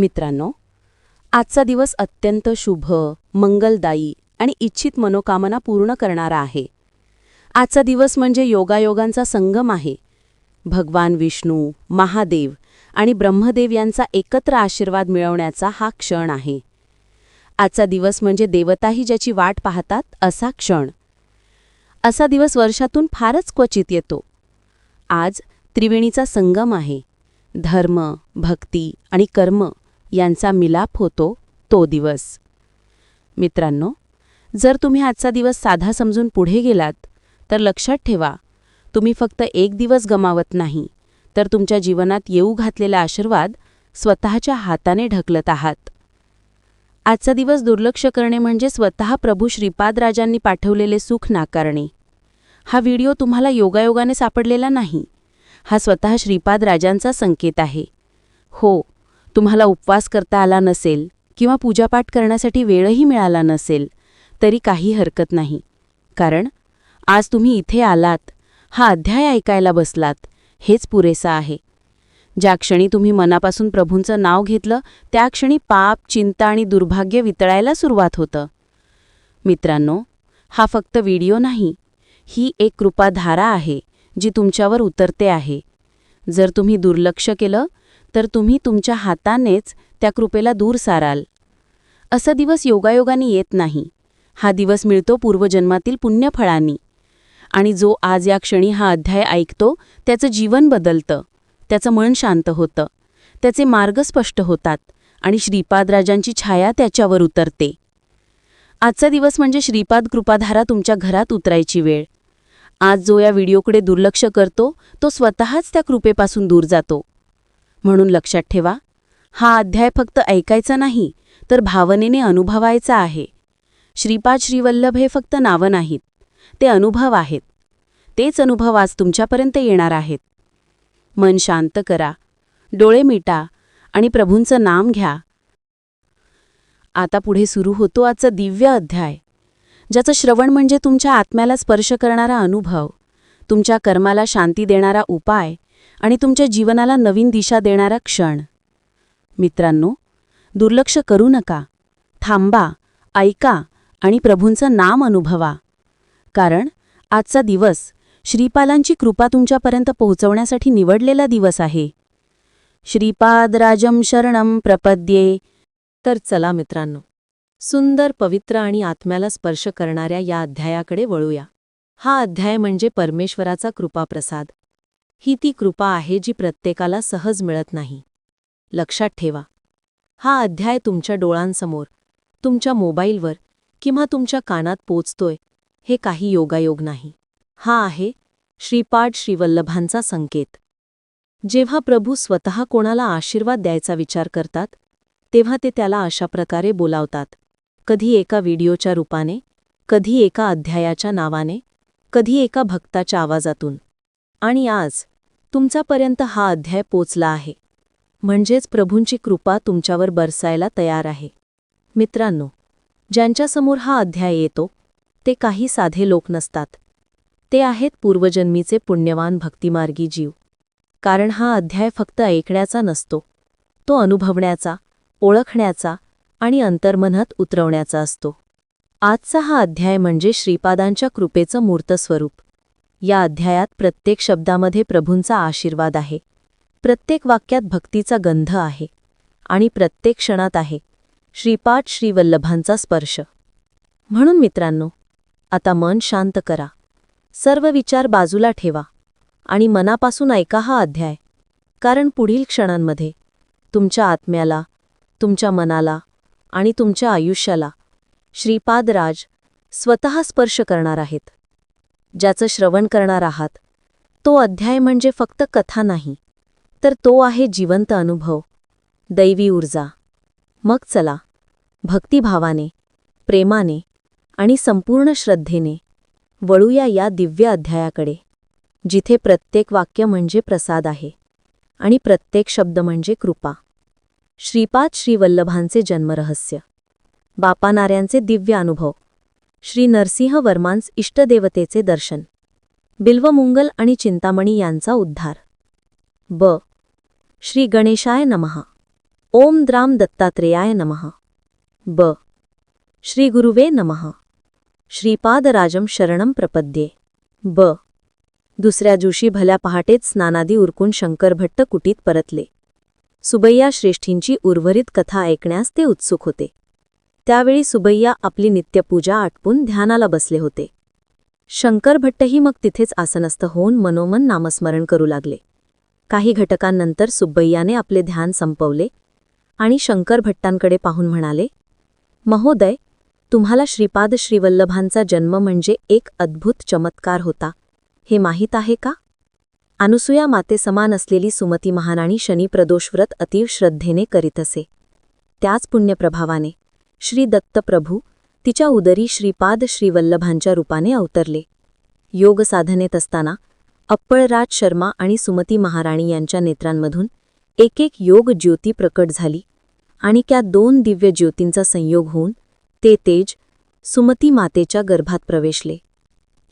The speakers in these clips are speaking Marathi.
मित्रांनो आजचा दिवस अत्यंत शुभ मंगलदायी आणि इच्छित मनोकामना पूर्ण करणारा आहे. आजचा दिवस म्हणजे योगायोगांचा संगम आहे. भगवान विष्णू महादेव आणि ब्रह्मदेव यांचा एकत्र आशीर्वाद मिळवण्याचा हा क्षण आहे. आजचा दिवस म्हणजे देवताही ज्याची वाट पाहतात असा क्षण. असा दिवस वर्षातून फारच क्वचित येतो. आज त्रिवेणीचा संगम आहे. धर्म भक्ती आणि कर्म यांचा मिलाप होतो तो दिवस. मित्रांनो जर तुम्ही आजचा दिवस साधा समजून पुढे गेलात तर लक्षात ठेवा तुम्ही फक्त एक दिवस गमावत नाही तर तुमच्या जीवनात येऊ घातलेला आशीर्वाद स्वतःच्या हाताने ढकलत आहात. आजचा दिवस दुर्लक्ष करणे म्हणजे स्वतः प्रभू श्रीपादराजांनी पाठवलेले सुख नाकारणे. हा व्हिडिओ तुम्हाला योगायोगाने सापडलेला नाही हा स्वतः श्रीपाद राजांचा संकेत आहे. हो तुम्हाला उपवास करता आला नसेल किंवा पूजापाठ करण्यासाठी वेळही मिळाला नसेल तरी काही हरकत नाही. कारण आज तुम्ही इथे आलात हा अध्याय ऐकायला बसलात हेच पुरेसा आहे. ज्या क्षणी तुम्ही मनापासून प्रभूंचं नाव घेतलं त्या क्षणी पाप चिंता आणि दुर्भाग्य वितळायला सुरुवात होतं. मित्रांनो हा फक्त व्हिडिओ नाही ही एक कृपाधारा आहे जी तुमच्यावर उतरते आहे. जर तुम्ही दुर्लक्ष केलं तर तुम्ही तुमच्या हातानेच त्या कृपेला दूर साराल. असा दिवस योगायोगाने येत नाही. हा दिवस मिळतो पूर्वजन्मातील पुण्यफळांनी. आणि जो आज या क्षणी हा अध्याय ऐकतो त्याचं जीवन बदलतं. त्याचं मन शांत होतं. त्याचे मार्ग स्पष्ट होतात आणि श्रीपादराजांची छाया त्याच्यावर उतरते. आजचा दिवस म्हणजे श्रीपाद कृपाधारा तुमच्या घरात उतरायची वेळ. आज जो या व्हिडिओकडे दुर्लक्ष करतो तो स्वतःच त्या कृपेपासून दूर जातो. म्हणून लक्षात ठेवा हा अध्याय फक्त ऐकायचा नाही तर भावनेने अनुभवायचा आहे. श्रीपाद श्रीवल्लभ हे फक्त नावं नाहीत ते अनुभव आहेत. तेच अनुभव आज तुमच्यापर्यंत येणार आहेत. मन शांत करा डोळे मिटा आणि प्रभूंचं नाम घ्या. आता पुढे सुरू होतो आजचा दिव्य अध्याय ज्याचं श्रवण म्हणजे तुमच्या आत्म्याला स्पर्श करणारा अनुभव तुमच्या कर्माला शांती देणारा उपाय आणि तुमच्या जीवनाला नवीन दिशा देणारा क्षण. मित्रांनो दुर्लक्ष करू नका. थांबा ऐका आणि प्रभूंचं नाम अनुभवा. कारण आजचा दिवस श्रीपालांची कृपा तुमच्यापर्यंत पोहोचवण्यासाठी निवडलेला दिवस आहे. श्रीपादराजम शरणम प्रपद्ये. तर चला मित्रांनो सुंदर पवित्र आणि आत्म्याला स्पर्श करणाऱ्या या अध्यायाकडे वळूया. हा अध्याय म्हणजे परमेश्वराचा कृपाप्रसाद. ही ती कृपा आहे जी प्रत्येकाला सहज मिळत नाही. लक्षात ठेवा. हा अध्याय तुमच्या डोळांसमोर तुमच्या मोबाईलवर किंवा तुमच्या कानात पोचतोय हे काही योगायोग नाही. हा आहे श्रीपाठ श्रीवल्लभांचा संकेत. जेव्हा प्रभू स्वतः कोणाला आशीर्वाद द्यायचा विचार करतात तेव्हा ते त्याला अशा प्रकारे बोलावतात. कधी एका व्हिडिओच्या रूपाने कधी एका अध्यायाच्या नावाने कधी एका भक्ताच्या आवाजातून. आणि आज तुमच्यापर्यंत हा अध्याय पोचला आहे. म्हणजेच प्रभूंची कृपा तुमच्यावर बरसायला तयार आहे. मित्रांनो ज्यांच्यासमोर हा अध्याय येतो ते काही साधे लोक नसतात. ते आहेत पूर्वजन्मीचे पुण्यवान भक्तिमार्गी जीव. कारण हा अध्याय फक्त ऐकण्याचा नसतो. तो अनुभवण्याचा ओळखण्याचा आणि अंतर्मनात उतरवण्याचा असतो. आजचा हा अध्याय म्हणजे श्रीपादांच्या कृपेचं मूर्त स्वरूप या अध्यायात प्रत्येक शब्दामध्ये प्रभूंचा आशीर्वाद आहे. प्रत्येक वाक्यात भक्तीचा गंध आहे. आणि प्रत्येक क्षणात आहे. श्रीपाद श्रीवल्लभांचा स्पर्श. म्हणून मित्रांनो आता मन शांत करा. सर्व विचार बाजूला ठेवा. आणि मनापासून ऐका हा अध्याय. कारण पुढील क्षणांमध्ये तुमच्या आत्म्याला तुमच्या मनाला आणि तुमच्या आयुष्याला श्रीपादराज स्वतः स्पर्श करणार आहेत. ज्याचं श्रवण करणार आहात. तो अध्याय म्हणजे फक्त कथा नाही. तर तो आहे जिवंत अनुभव. दैवी ऊर्जा. मग चला. भक्तिभावाने प्रेमाने आणि संपूर्ण श्रद्धेने वळूया या दिव्य अध्यायाकडे जिथे प्रत्येक वाक्य म्हणजे प्रसाद आहे आणि प्रत्येक शब्द म्हणजे कृपा. श्रीपाद श्रीवल्लभांचे जन्मरहस्य. बापानाऱ्यांचे दिव्य अनुभव. श्री नरसिंह वर्मांस इष्टदेवतेचे दर्शन. बिल्वमुंगल आणि चिंतामणी यांचा उद्धार. ब. श्री गणेशाय नमहा ओम द्राम दत्तात्रेयाय नमः. ब. श्री गुरुवे नमः. श्रीपादराजम शरणम प्रपद्ये. ब. दुसऱ्या दिवशी भल्या पहाटेच स्नानादी उरकून शंकरभट्ट कुटीत परतले. सुबैया श्रेष्ठींची उर्वरित कथा ऐकण्यास ते उत्सुक होते. त्यावेळी सुबैया आपली नित्यपूजा आटपून ध्यानाला बसले होते. शंकरभट्टही मग तिथेच आसनस्थ होऊन मनोमन नामस्मरण करू लागले. काही घटकांनंतर सुब्बैयाने आपले ध्यान संपवले आणि शंकरभट्टांकडे पाहून म्हणाले महोदय तुम्हाला श्रीपाद श्रीवल्लभांचा जन्म म्हणजे एक अद्भुत चमत्कार होता. हे माहीत आहे का? अनुसूया माते समान असलेली सुमती महाराणी शनिप्रदोषव्रत अतीव श्रद्धेने करीत असे. त्याच पुण्यप्रभावाने श्री दत्तप्रभू तिच्या उदरी श्रीपाद श्रीवल्लभांच्या रूपाने अवतरले. योग साधनेत असताना अप्पळराज शर्मा आणि सुमती महाराणी यांच्या नेत्रांमधून एक एक योग ज्योती प्रकट झाली आणि त्या दोन दिव्य ज्योतींचा संयोग होऊन ते तेज सुमती मातेच्या गर्भात प्रवेशले.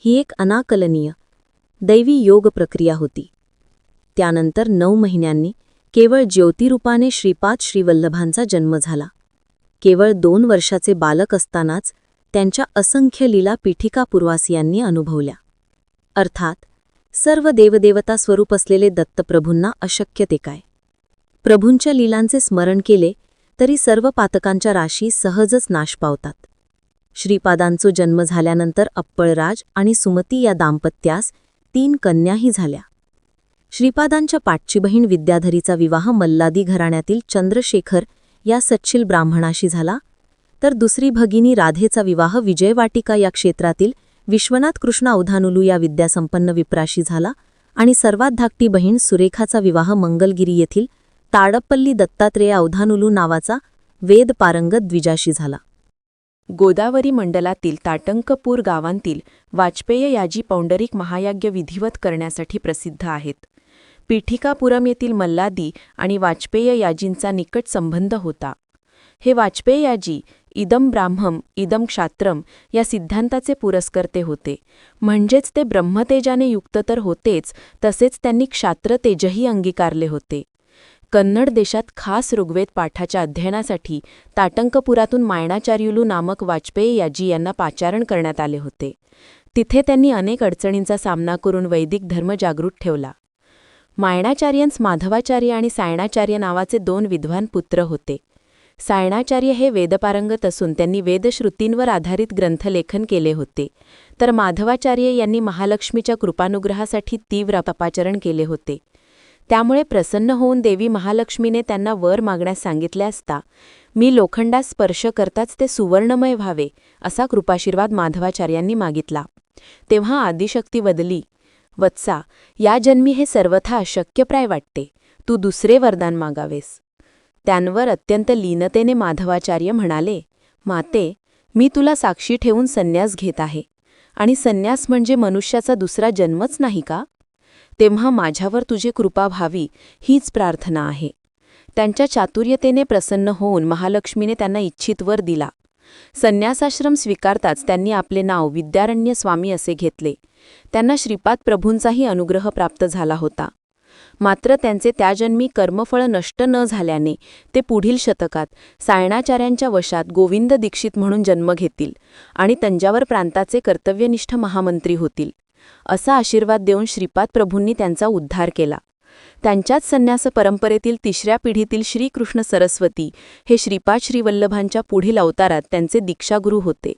ही एक अनाकलनीय दैवी योग प्रक्रिया होती. त्यानंतर नऊ महिन्यांनी केवळ ज्योतिरूपाने श्रीपाद श्रीवल्लभांचा जन्म झाला. केवळ दोन वर्षाचे बालक असतानाच त्यांच्या असंख्य लीला पीठिकापूर्वासियांनी अनुभवल्या. अर्थात सर्व देवदेवता स्वरूप असलेले दत्तप्रभूंना अशक्य ते काय? प्रभूंच्या लीलांचे स्मरण केले तरी सर्व पातकांच्या राशी सहजच नाश पावतात. श्रीपादांचो जन्म झाल्यानंतर अप्पळराज आणि सुमती या दाम्पत्यास तीन कन्याही झाल्या. श्रीपादांच्या पाठची बहीण विद्याधरीचा विवाह मल्लादी घराण्यातील चंद्रशेखर या सच्छिल ब्राह्मणाशी झाला. तर दुसरी भगिनी राधेचा विवाह विजयवाटिका या क्षेत्रातील विश्वनाथ कृष्ण अवधानुलू या विद्यासंपन्न विप्राशी झाला आणि सर्वात धाकटी बहीण सुरेखाचा विवाह मंगलगिरी येथील ताडपल्ली दत्तात्रेय अवधानुलू नावाचा वेद पारंगत द्विजाशी झाला. गोदावरी मंडलातील ताटंकपूर गावांतील वाजपेय याजी पौंडरिक महायाज्ञ विधिवत करण्यासाठी प्रसिद्ध आहेत. पीठिकापुरम येथील मल्लादी आणि वाजपेय याजींचा निकट संबंध होता. हे वाजपेय याजी इदम ब्राह्मम इदम क्षात्रम या सिद्धांताचे पुरस्कर्ते होते. म्हणजेच ते ब्रह्मतेजाने युक्त तर होतेच तसेच त्यांनी क्षात्रतेजही अंगीकारले होते. कन्नड देशात खास ऋग्वेद पाठाच्या अध्ययनासाठी ताटंकपुरातून मायणाचार्युलू नामक वाजपेयी याजी यांना पाचारण करण्यात आले होते. तिथे त्यांनी अनेक अडचणींचा सामना करून वैदिक धर्म जागृत ठेवला. मायणाचार्यंस माधवाचार्य आणि सायणाचार्य नावाचे दोन विद्वान पुत्र होते. सायणाचार्य हे वेदपारंगत असून त्यांनी वेदश्रुतींवर आधारित ग्रंथलेखन केले होते. तर माधवाचार्य यांनी महालक्ष्मीच्या कृपानुग्रहासाठी तीव्र तपाचरण केले होते. त्यामुळे प्रसन्न होऊन देवी महालक्ष्मीने त्यांना वर मागण्यास सांगितले असता मी लोखंडास स्पर्श करताच ते सुवर्णमय व्हावे असा कृपाशीर्वाद माधवाचार्यांनी मागितला. तेव्हा आदिशक्ती बदली वत्सा या जन्मी हे सर्वथा अशक्यप्राय वाटते. तू दुसरे वरदान मागावेस. त्यांवर अत्यंत लीनतेने माधवाचार्य म्हणाले माते मी तुला साक्षी ठेवून संन्यास घेत आहे. आणि संन्यास म्हणजे मनुष्याचा दुसरा जन्मच नाही का? तेव्हा माझ्यावर तुझी कृपा व्हावी हीच प्रार्थना आहे. त्यांच्या चातुर्यतेने प्रसन्न होऊन महालक्ष्मीने त्यांना इच्छित वर दिला. संन्यासाश्रम स्वीकारताच त्यांनी आपले नाव विद्यारण्य स्वामी असे घेतले. त्यांना श्रीपाद प्रभूंचाही अनुग्रह प्राप्त झाला होता. मात्र त्यांचे त्याजन्मी कर्मफळ नष्ट न झाल्याने ते पुढील शतकात सायणाचार्यांच्या वशात गोविंद दीक्षित म्हणून जन्म घेतील आणि तंजावर प्रांताचे कर्तव्यनिष्ठ महामंत्री होतील. असा आशीर्वाद देऊन श्रीपाद प्रभूंनी त्यांचा उद्धार केला. त्यांच्याच संन्यास परंपरेतील तिसऱ्या पिढीतील श्रीकृष्ण सरस्वती हे श्रीपाद श्रीवल्लभांच्या पुढील अवतारात त्यांचे दीक्षागुरू होते.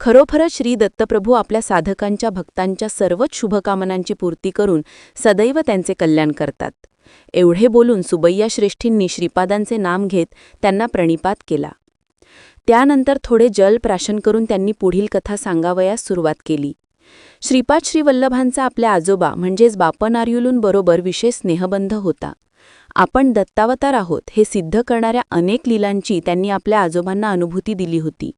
खरोखरच श्री दत्तप्रभू आपल्या साधकांच्या भक्तांच्या सर्वच शुभकामनांची पूर्ती करून सदैव त्यांचे कल्याण करतात. एवढे बोलून सुबैया श्रेष्ठींनी श्रीपादांचे नाम घेत त्यांना प्रणिपात केला. त्यानंतर थोडे जल प्राशन करून त्यांनी पुढील कथा सांगावयास सुरुवात केली. श्रीपाद श्रीवल्लभांचा आपल्या आजोबा म्हणजेच बापनार्युलूंबरोबर विशेष स्नेहबंध होता. आपण दत्तावतार आहोत हे सिद्ध करणाऱ्या अनेक लीलांची त्यांनी आपल्या आजोबांना अनुभूती दिली होती.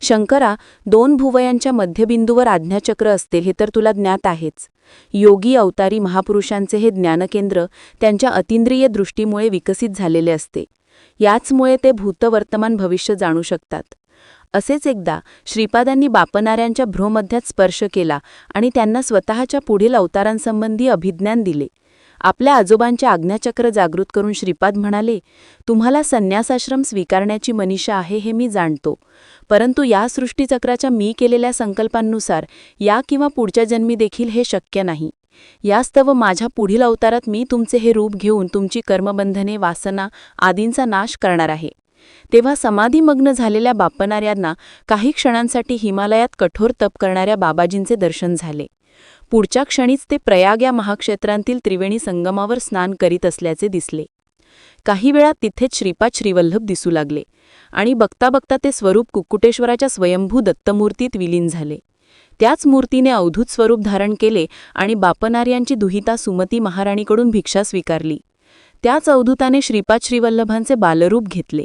शंकरा दोन भुवयांच्या मध्यबिंदूवर आज्ञाचक्र असते हे तर तुला ज्ञात आहेच. योगी अवतारी महापुरुषांचे हे ज्ञानकेंद्र त्यांच्या अतिंद्रिय दृष्टीमुळे विकसित झालेले असते. याचमुळे ते भूतवर्तमान भविष्य जाणू शकतात. असेच एकदा श्रीपादांनी बापणाऱ्यांच्या भ्रोमध्यात स्पर्श केला आणि त्यांना स्वतःच्या पुढील अवतारांसंबंधी अभिज्ञान दिले. आपल्या आजोबांचे आज्ञाचक्र जागृत करून श्रीपाद म्हणाले तुम्हाला संन्यासाश्रम स्वीकारण्याची मनीषा आहे हे मी जाणतो. परंतु या सृष्टीचक्राच्या मी केलेल्या संकल्पांनुसार या किंवा पुढच्या जन्मी देखील हे शक्य नाही. यास्तव माझ्या पुढील अवतारात मी तुमचे हे रूप घेऊन तुमची कर्मबंधने वासना आदींचा नाश करणार आहे. तेव्हा समाधीमग्न झालेल्या बापणाऱ्यांना काही क्षणांसाठी हिमालयात कठोर तप करणाऱ्या बाबाजींचे दर्शन झाले. पुढच्या क्षणीच ते प्रयाग या महाक्षेत्रांतील त्रिवेणी संगमावर स्नान करीत असल्याचे दिसले. काही वेळा तिथेच श्रीपाद श्रीवल्लभ दिसू लागले आणि बघता बघता ते स्वरूप कुक्कुटेश्वराच्या स्वयंभू दत्तमूर्तीत विलीन झाले. त्याच मूर्तीने अवधूत स्वरूप धारण केले आणि बापनार्यांची दुहिता सुमती महाराणीकडून भिक्षा स्वीकारली. त्याच अवधूताने श्रीपाद श्रीवल्लभांचे बालरूप घेतले.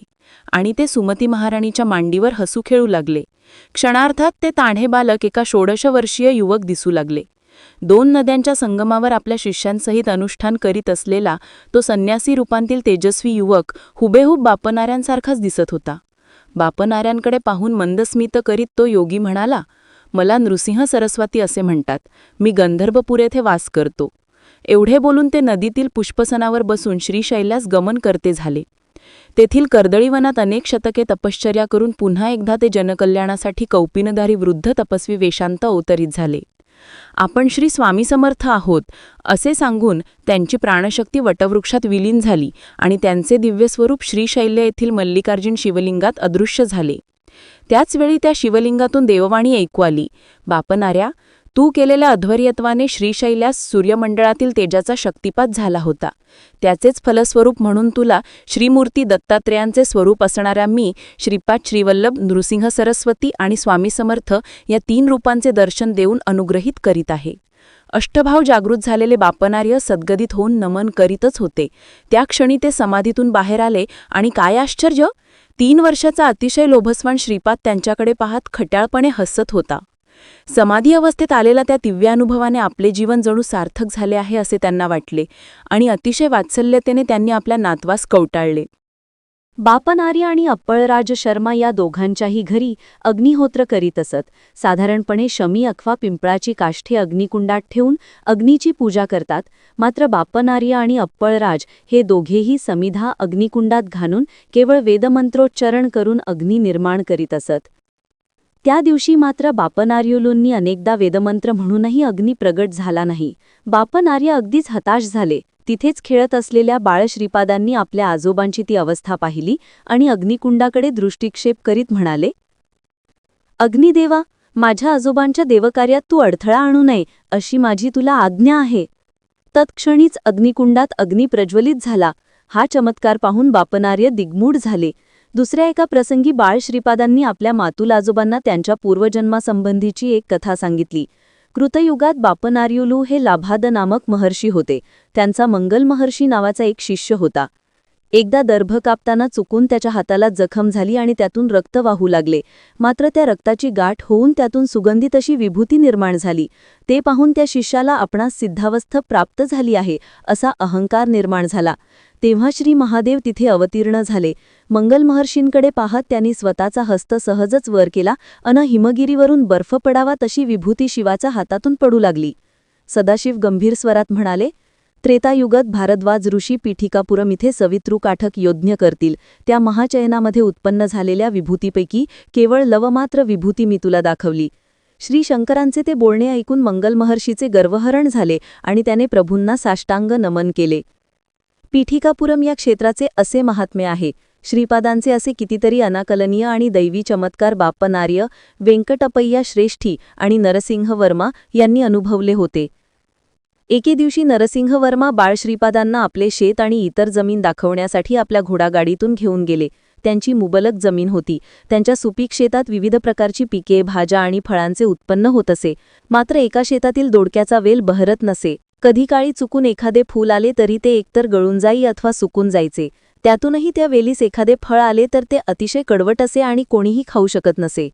आणि ते सुमती महाराणीच्या मांडीवर हसू खेळू लागले. क्षणार्थात ते ताणे बालक एका षोडशवर्षीय युवक दिसू लागले. दोन नद्यांच्या संगमावर आपल्या शिष्यांसहित अनुष्ठान करीत असलेला तो संन्यासी रूपांतील तेजस्वी युवक हुबेहूब बापनाऱ्यांसारखाच दिसत होता. बापनाऱ्यांकडे पाहून मंदस्मित करीत तो योगी म्हणाला मला नृसिंह सरस्वती असे म्हणतात. मी गंधर्वपूर येथे वास करतो. एवढे बोलून ते नदीतील पुष्पसनावर बसून श्रीशैल्यास गमन करते झाले. तेथील कर्दळीवनात अनेक शतके तपश्चर्या करून पुन्हा एकदा ते जनकल्याणासाठी कौपिनधारी वृद्ध तपस्वी वेशांत अवतरित झाले. आपण श्री स्वामी समर्थ आहोत असे सांगून त्यांची प्राणशक्ती वटवृक्षात विलीन झाली आणि त्यांचे दिव्य स्वरूप श्रीशैल्य येथील मल्लिकार्जुन शिवलिंगात अदृश्य झाले. त्याचवेळी त्या शिवलिंगातून देववाणी ऐकू आली. बापनाऱ्या तू केलेल्या अध्वर्यत्वाने श्रीशैल्यास सूर्यमंडळातील तेजाचा शक्तिपात झाला होता. त्याचेच फलस्वरूप म्हणून तुला श्रीमूर्ती दत्तात्रेयांचे स्वरूप असणाऱ्या मी श्रीपाद श्रीवल्लभ नृसिंह सरस्वती आणि स्वामी समर्थ या तीन रूपांचे दर्शन देऊन अनुग्रहित करीत आहे. अष्टभाव जागृत झालेले बापनार्य सद्गदित होऊन नमन करीतच होते. त्या क्षणी ते समाधीतून बाहेर आले आणि काय आश्चर्य! तीन वर्षाचा अतिशय लोभस्वान श्रीपाद त्यांच्याकडे पाहत खट्याळपणे हसत होता. समाधी अवस्थेत आलेल्या त्या दिव्यानुभवाने आपले जीवन जणू सार्थक झाले आहे असे त्यांना वाटले आणि अतिशय वात्सल्यतेने त्यांनी आपल्या नातवास कवटाळले. बापनार्य आणि अप्पळराज शर्मा या दोघांच्याही घरी अग्निहोत्र करीत असत. साधारणपणे शमी अथवा पिंपळाची काष्ठे अग्निकुंडात ठेवून अग्नीची पूजा करतात. मात्र बापनार्य आणि अप्पळराज हे दोघेही समिधा अग्निकुंडात घालून केवळ वेदमंत्रोच्चारण करून अग्नी निर्माण करीत असत. त्या दिवशी मात्र बापनार्युलूंनी अनेकदा वेदमंत्र म्हणूनही अग्नी प्रगट झाला नाही. बापनार्य अगदीच हताश झाले. तिथेच खेळत असलेल्या बाळश्रीपादांनी आपल्या आजोबांची ती अवस्था पाहिली आणि अग्निकुंडाकडे दृष्टिक्षेप करीत म्हणाले अग्निदेवा माझ्या आजोबांच्या देवकार्यात तू अडथळा आणू नये अशी माझी तुला आज्ञा आहे. तत्क्षणीच अग्निकुंडात अग्नी प्रज्वलित झाला. हा चमत्कार पाहून बापनार्य दिग्मूढ झाले. दुसऱ्या एका प्रसंगी बाळ श्रीपादांनी आपल्या मातुल आजोबांना त्यांच्या पूर्वजन्मासंबंधीची एक कथा सांगितली. कृतयुगात बापनार्युलू हे लाभाद नामक महर्षी होते. त्यांचा मंगल महर्षी नावाचा एक शिष्य होता. एकदा दर्भ कापताना चुकून त्याच्या हाताला जखम झाली आणि त्यातून रक्त वाहू लागले. मात्र त्या रक्ताची गाठ होऊन त्यातून सुगंधित अशी विभूती निर्माण झाली. ते पाहून त्या शिष्याला आपणास सिद्धावस्थ प्राप्त झाली आहे असा अहंकार निर्माण झाला. तेव्हा श्री महादेव तिथे अवतीर्ण झाले. मंगल महर्षींकडे पाहत त्यांनी स्वतःचा हस्त सहजच वर केला अन हिमगिरीवरून बर्फ पडावा तशी विभूती शिवाच्या हातातून पडू लागली. सदाशिव गंभीर स्वरात म्हणाले त्रेतायुगात भारद्वाज ऋषी पीठिकापुरम इथे सवित्रू काठक योज्ञ करतील. त्या महाचयनामध्ये उत्पन्न झालेल्या विभूतीपैकी केवळ लवमात्र विभूती मी तुला दाखवली. श्री शंकरांचे ते बोलणे ऐकून मंगल महर्षीचे गर्वहरण झाले आणि त्याने प्रभूंना साष्टांग नमन केले. पीठिकापुरम या क्षेत्राचे असे महात्म्य आहे. श्रीपादांचे असे कितीतरी अनाकलनीय आणि दैवी चमत्कार बाप्पनार्य व्यंकटपय्या श्रेष्ठी आणि नरसिंह वर्मा यांनी अनुभवले होते. एके दिवशी नरसिंह वर्मा बाळ श्रीपादांना आपले शेत आणि इतर जमीन दाखवण्यासाठी आपल्या घोडागाडीतून घेऊन गेले. त्यांची मुबलक जमीन होती. त्यांच्या सुपीक शेतात विविध प्रकारची पिके भाज्या आणि फळांचे उत्पन्न होत असे. मात्र एका शेतातील दोडक्याचा वेल बहरत नसे. कधी काळी चुकून एखादे फूल आले तरी ते एकतर गळून जाई अथवा सुकून जायचे. त्यातूनही त्या वेलीस एखादे फळ आले तर ते अतिशय कडवट असे आणि कोणीही खाऊ शकत नसे.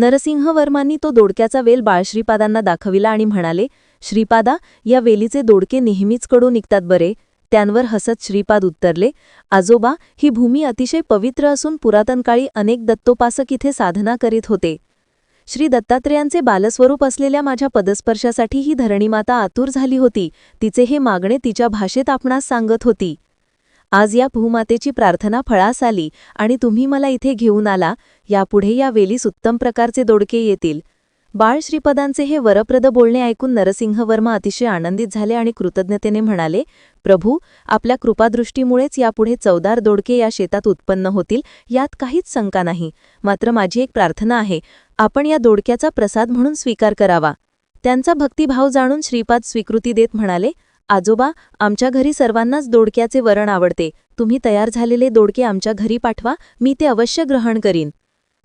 नरसिंहवर्मांनी तो दोडक्याचा वेल बाळश्रीपादांना दाखविला आणि म्हणाले श्रीपादा या वेलीचे दोडके नेहमीच कडू निघतात बरे. त्यांवर हसत श्रीपाद उत्तरले आजोबा ही भूमी अतिशय पवित्र असून पुरातनकाळी अनेक दत्तोपासक इथे साधना करीत होते. श्री दत्तात्रेयांचे बालस्वरूप असलेल्या माझ्या पदस्पर्शासाठी ही धरणीमाता आतुर झाली होती. तिचे हे मागणे तिच्या भाषेत आपणास सांगत होती. आज या भूमातेची प्रार्थना फळास आली आणि तुम्ही मला इथे घेऊन आला यापुढे या वेलीस उत्तम प्रकारचे दोडके येतील. बाळ श्रीपदांचे हे वरप्रद बोलणे ऐकून नरसिंह वर्मा अतिशय आनंदित झाले आणि कृतज्ञतेने म्हणाले प्रभू आपल्या कृपादृष्टीमुळेच यापुढे चवदार दोडके या शेतात उत्पन्न होतील यात काहीच शंका नाही. मात्र माझी एक प्रार्थना आहे आपण या दोडक्याचा प्रसाद म्हणून स्वीकार करावा. त्यांचा भक्तिभाव जाणून श्रीपाद स्वीकृती देत म्हणाले आजोबा आमच्या घरी सर्वांनाच दोडक्याचे वरण आवडते. तुम्ही तयार झालेले दोडके आमच्या घरी पाठवा मी ते अवश्य ग्रहण करीन.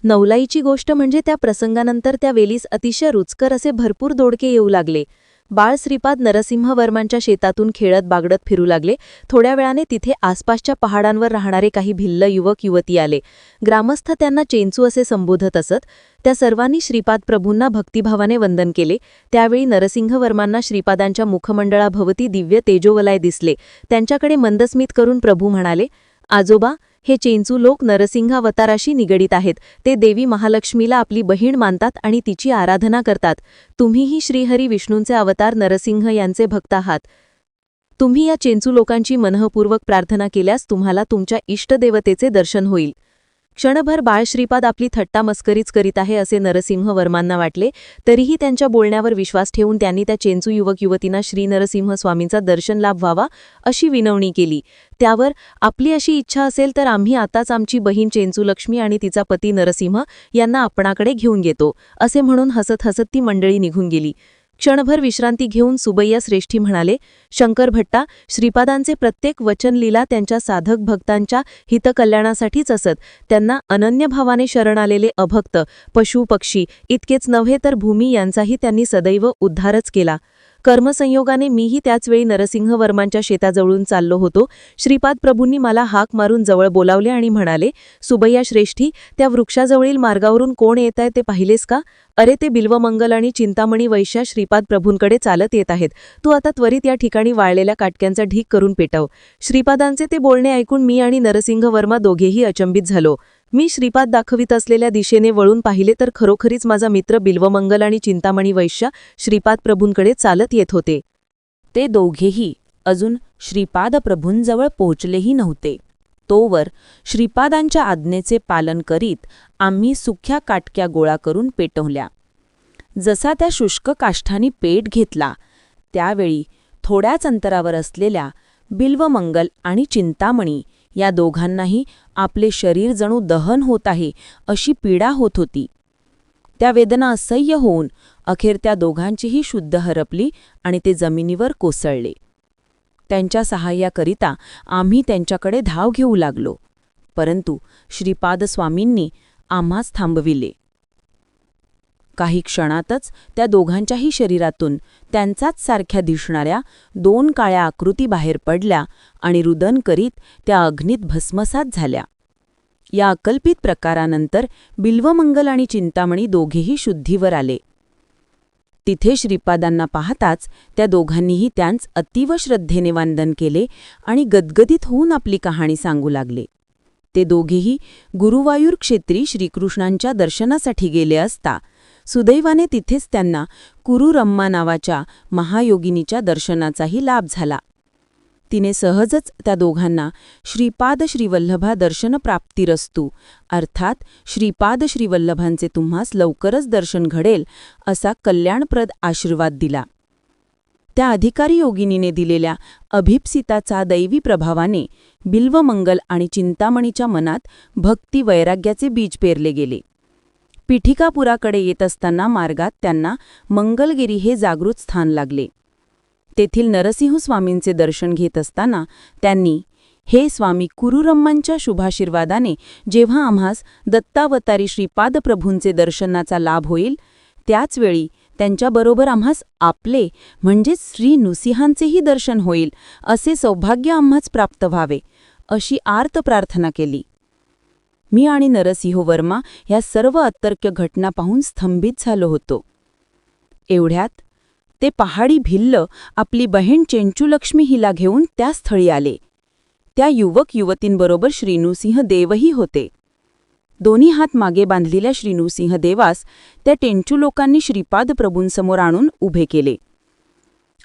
नवलाईची गोष्ट म्हणजे त्या प्रसंगानंतर त्या वेलीस अतिशय रुचकर असे भरपूर दोडके येऊ लागले. बाळ श्रीपाद नरसिंहवर्मांच्या शेतातून खेळत बागडत फिरू लागले. थोड्या वेळाने तिथे आसपासच्या पहाडांवर राहणारे काही भिल्ल युवक युवती आले. ग्रामस्थ त्यांना चेंचू असे संबोधत असत. त्या सर्वांनी श्रीपाद प्रभूंना भक्तिभावाने वंदन केले. त्यावेळी नरसिंहवर्मांना श्रीपादांच्या मुखमंडळाभवती दिव्य तेजोवलाय दिसले. त्यांच्याकडे मंदस्मित करून प्रभू म्हणाले आजोबा हे चेंचू लोक नरसिंहावताराशी निगडीत आहेत. ते देवी महालक्ष्मीला आपली बहीण मानतात आणि तिची आराधना करतात. तुम्हीही श्रीहरी विष्णूंचे अवतार नरसिंह यांचे भक्त आहात. तुम्ही या चेंचू लोकांची मनःपूर्वक प्रार्थना केल्यास तुम्हाला तुमच्या इष्टदेवतेचे दर्शन होईल. क्षणभर बाळ श्रीपाद आपली थट्टा मस्करीच करीत आहे असे नरसिंह वर्मांना वाटले तरीही त्यांच्या बोलण्यावर विश्वास ठेवून त्यांनी त्या चेंचू युवक युवतींना श्री नरसिंह स्वामींचा दर्शन लाभ व्हावा अशी विनवणी केली. त्यावर आपली अशी इच्छा असेल तर आम्ही आताच आमची बहीण चेंचू लक्ष्मी आणि तिचा पती नरसिंह यांना आपणाकडे घेऊन घेतो असे म्हणून हसत हसत ती मंडळी निघून गेली. क्षणभर विश्रांती घेऊन सुबैया श्रेष्ठी म्हणाले शंकर भट्टा श्रीपादांचे प्रत्येक वचन लीला त्यांच्या साधक भक्तांच्या हितकल्याणासाठीच असत. त्यांना अनन्य भावाने शरण आलेले अभक्त पशु पक्षी इतकेच नव्हे तर भूमी यांचाही त्यांनी सदैव उद्धारच केला. कर्मसंयोगाने मीही त्याचवेळी नरसिंह वर्मांच्या शेताजवळून चाललो होतो. श्रीपाद प्रभूंनी मला हाक मारून जवळ बोलावले आणि म्हणाले सुबैया श्रेष्ठी त्या वृक्षाजवळील मार्गावरून कोण येत आहे ते पाहिलेस का? अरे ते बिल्वमंगल आणि चिंतामणी वैश्या श्रीपाद प्रभूंकडे चालत येत आहेत. तू आता त्वरित या ठिकाणी वाळलेल्या काटक्यांचा ढीक करून पेटव. श्रीपादांचे ते बोलणे ऐकून मी आणि नरसिंह वर्मा दोघेही अचंबित झालो. मी श्रीपाद दाखवित असलेल्या दिशेने वळून पाहिले तर खरोखरीच माझा मित्र बिल्वमंगल आणि चिंतामणी वैश्य श्रीपाद प्रभूंकडे चालत येत होते. ते दोघेही अजून श्रीपाद प्रभूंजवळ पोहोचलेही नव्हते. तोवर श्रीपादांच्या आज्ञेचे पालन करीत आम्ही सुख्या काटक्या गोळा करून पेटवल्या. जसा त्या शुष्क काष्ठानी पेट घेतला त्यावेळी थोड्याच अंतरावर असलेल्या बिल्वमंगल आणि चिंतामणी या दोघांनाही आपले शरीर जणू दहन होत आहे अशी पीडा होत होती. त्या वेदना असह्य होऊन अखेर त्या दोघांचीही शुद्ध हरपली आणि ते जमिनीवर कोसळले. त्यांच्या सहाय्याकरिता आम्ही त्यांच्याकडे धाव घेऊ लागलो. परंतु श्रीपादस्वामींनी आम्हास थांबविले. काही क्षणातच त्या दोघांच्याही शरीरातून त्यांचाच सारख्या दिसणाऱ्या दोन काळ्या आकृती बाहेर पडल्या आणि रुदन करीत त्या अग्नीत भस्मसात झाल्या. या अकल्पित प्रकारानंतर बिल्वमंगल आणि चिंतामणी दोघेही शुद्धीवर आले. तिथे श्रीपादांना पाहताच त्या दोघांनीही त्यांच अतीव श्रद्धेने वंदन केले आणि गदगदित होऊन आपली कहाणी सांगू लागले. ते दोघेही गुरुवायूर क्षेत्री श्रीकृष्णांच्या दर्शनासाठी गेले असता सुदैवाने तिथेच त्यांना कुरुरम्मा नावाच्या महायोगिनीच्या दर्शनाचाही लाभ झाला. तिने सहजच त्या दोघांना श्रीपाद श्रीवल्लभा दर्शन प्राप्तिरस्तू अर्थात श्रीपाद श्रीवल्लभांचे तुम्हास लवकरच दर्शन घडेल असा कल्याणप्रद आशीर्वाद दिला. त्या अधिकारी योगिनीने दिलेल्या अभिप्सिताचा दैवी प्रभावाने बिल्वमंगल आणि चिंतामणीच्या मनात भक्ती वैराग्याचे बीज पेरले गेले. पिठिकापुराकडे येत असताना मार्गात त्यांना मंगलगिरी हे जागृत स्थान लागले. तेथील नरसिंह स्वामींचे दर्शन घेत असताना त्यांनी हे स्वामी कुरुरम्मांच्या शुभाशीर्वादाने जेव्हा आम्हास दत्तावतारी श्रीपादप्रभूंचे दर्शनाचा लाभ होईल त्याचवेळी त्यांच्याबरोबर आम्हास आपले म्हणजेच श्री नृसिंहांचेही दर्शन होईल असे सौभाग्य आम्हास प्राप्त व्हावे अशी आर्त प्रार्थना केली. मी आणि नरसिंह वर्मा ह्या सर्व अतर्क्य घटना पाहून स्तंभित झालो होतो. एवढ्यात ते पहाडी भिल्ल आपली बहीण चेंचूलक्ष्मी हिला घेऊन त्या स्थळी आले. त्या युवक युवतींबरोबर श्रीनुसिंह देवही होते. दोन्ही हात मागे बांधलेल्या श्रीनुसिंह देवास त्या टेंचू लोकांनी श्रीपाद प्रभूंसमोर आणून उभे केले.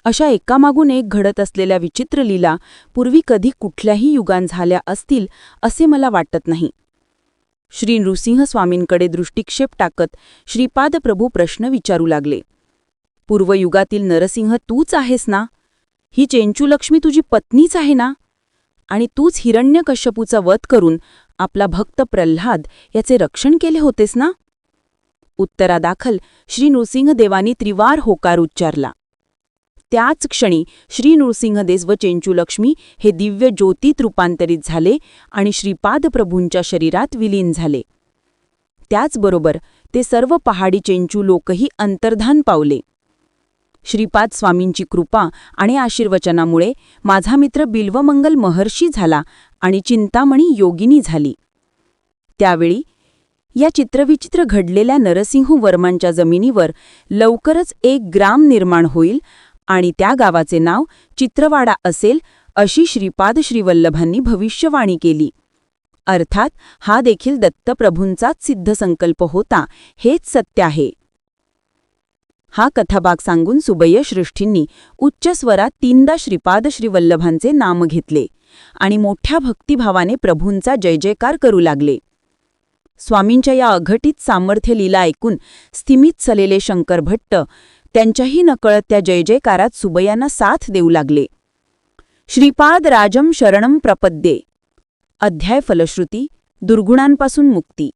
अशा एकामागून एक घडत असलेल्या विचित्र लीला पूर्वी कधी कुठल्याही युगान झाल्या असतील असे मला वाटत नाही. श्री नृसिंह स्वामींकडे दृष्टिक्षेप टाकत श्रीपाद प्रभू प्रश्न विचारू लागले. पूर्वयुगातील नरसिंह तूच आहेस ना? ही चेंचूलक्ष्मी तुझी पत्नीच आहे ना? आणि तूच हिरण्यकश्यपूचा वध करून आपला भक्त प्रल्हाद याचे रक्षण केले होतेस ना? उत्तरादाखल श्री नृसिंहदेवानी त्रिवार होकार उच्चारला. त्याच क्षणी श्री नृसिंहदेस व चेंचूलक्ष्मी हे दिव्य ज्योतीत रूपांतरित झाले आणि श्रीपाद प्रभूंच्या शरीरात विलीन झाले. त्याचबरोबर ते सर्व पहाडी चेंचू लोकही अंतर्धान पावले. श्रीपाद स्वामींची कृपा आणि आशीर्वचनामुळे माझा मित्र बिल्वमंगल महर्षी झाला आणि चिंतामणी योगिनी झाली. त्यावेळी या चित्रविचित्र घडलेल्या नरसिंह वर्मांच्या जमिनीवर लवकरच एक ग्राम निर्माण होईल आणि त्या गावाचे नाव चित्रवाडा असेल अशी श्रीपाद श्रीवल्लभांनी भविष्यवाणी केली. अर्थात हा देखील दत्तप्रभूंचाच सिद्ध संकल्प होता हेच सत्य आहे. हा कथाभाग सांगून सुबय्य उच्च स्वरात तीनदा श्रीपाद श्रीवल्लभांचे नाम घेतले आणि मोठ्या भक्तिभावाने प्रभूंचा जय जयकार करू लागले. स्वामींच्या या अघटित सामर्थ्य लीला ऐकून स्थिमित सलेले शंकर भट्ट त्यांच्याही नकळत त्या जय जयकारात सुबयांना साथ देऊ लागले. श्रीपाद राजम शरणम प्रपद्ये. अध्याय फलश्रुती दुर्गुणांपासून मुक्ती.